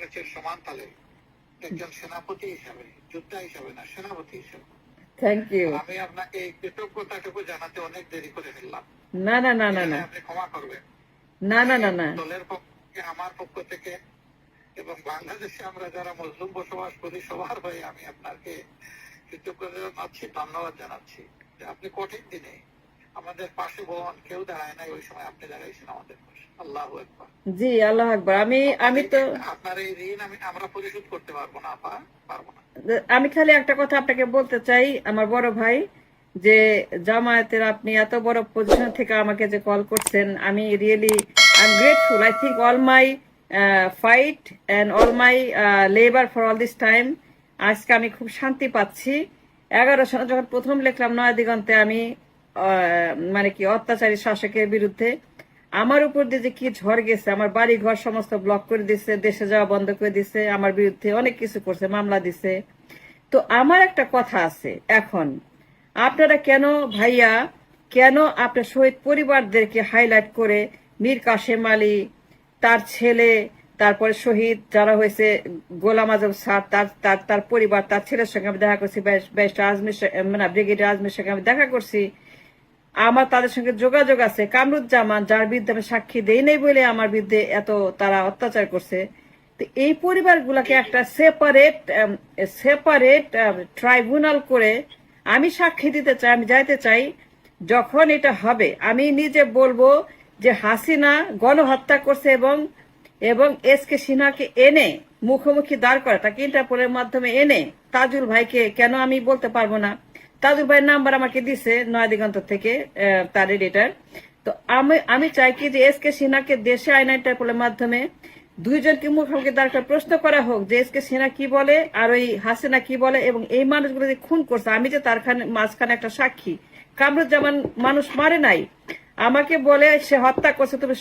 করেছেন সমান তালে একজন সেনাপতি হিসাবে যোদ্ধা হিসাবে না সেনাপতি হিসাবে। থ্যাংক ইউ আমি আপনাকে এই কৃতজ্ঞতাটুকু জানাতে অনেক দেরি করে ফেললাম। না না না না না। আপনি ক্ষমা করবেন। না না না না। দলের পক্ষ আমার পক্ষ থেকে এবং বাংলাদেশে আমরা যারা মুসলিম বসবাস করি সবার হয়ে আমি আপনাকে কৃতজ্ঞতা জানাচ্ছি ধন্যবাদ জানাচ্ছি। আপনি কঠিন দিনে আমাদের পাশে বোন কেউ দাঁড়ায় নাই ওই সময় আপনি দাঁড়াইছেন আমাদের পাশে। আল্লাহ একবার জি আল্লাহ আকবর। আমি আমি তো আপনার এই ঋণ আমি আমরা পরিশোধ করতে পারব না আপা পারব না। আমি খালি একটা কথা আপনাকে বলতে চাই আমার বড় ভাই যে জামায়াতের আপনি এত বড় পজিশন থেকে আমাকে যে কল করছেন আমি really I am grateful I think all my fight and all my labour for all this time আজকে আমি খুব শান্তি পাচ্ছি। এগারো সালে যখন প্রথম লিখলাম নয়া দিগন্তে আমি মানে কি, অত্যাচারী শাসকের বিরুদ্ধে আমার উপর দিয়ে যে কি ঝড় গেছে, আমার বাড়ি ঘর সমস্ত ব্লক করে দিছে, দেশে যাওয়া বন্ধ করে দিছে, আমার বিরুদ্ধে অনেক কিছু করছে, মামলা দিছে। তো আমার একটা কথা আছে এখন। আপনারা কেন ভাইয়া, কেন আপনার শহীদ পরিবারদেরকে হাইলাইট করে মীর কাশেম আলী, তার ছেলে, তারপরে শহীদ যারা হয়েছে, গোলাম আজম স্যার, তার তার তার পরিবার, তার ছেলের সঙ্গে আমি দেখা করছি, ব্যারিস্টার আজমির মানে ব্রিগেডিয়ার আজমির সঙ্গে আমি দেখা করছি। আমার তাদের সঙ্গে যোগাযোগ আছে। কামরুজ্জামান যার বিরুদ্ধে আমি সাক্ষী দেই নাই বলে আমার বিরুদ্ধে এত তারা অত্যাচার করছে। তো এই পরিবারগুলোকে একটা সেপারেট সেপারেট ট্রাইব্যুনাল করে আমি সাক্ষী দিতে চাই আমি যাইতে চাই যখন এটা হবে। আমি নিজে বলব যে হাসিনা গণহত্যা করছে এবং এবং এস কে সিনহাকে এনে মুখোমুখি দাঁড় করা তাকে ইন্টারপোলের মাধ্যমে এনে তাজুল ভাইকে কেন আমি বলতে পারব না? তাজুল ভাইয়ের নাম্বার আমাকে দিছে নয়া দিগন্ত থেকে তার এডিটার তো আমি আমি চাই কি যে এস কে সিনহাকে দেশে আইন ইন্টারপোলের মাধ্যমে দুইজনকে মুখোমুখি দাঁড় করে প্রশ্ন করা হোক যে এস কে সিনহা কি বলে আর ওই হাসিনা কি বলে এবং এই মানুষগুলো যে খুন করছে, আমি যে তার মাঝখানে একটা সাক্ষী। কামরুজ্জামান মানুষ মারে নাই। আমাকে বলে সে হত্যা করছে, তুমি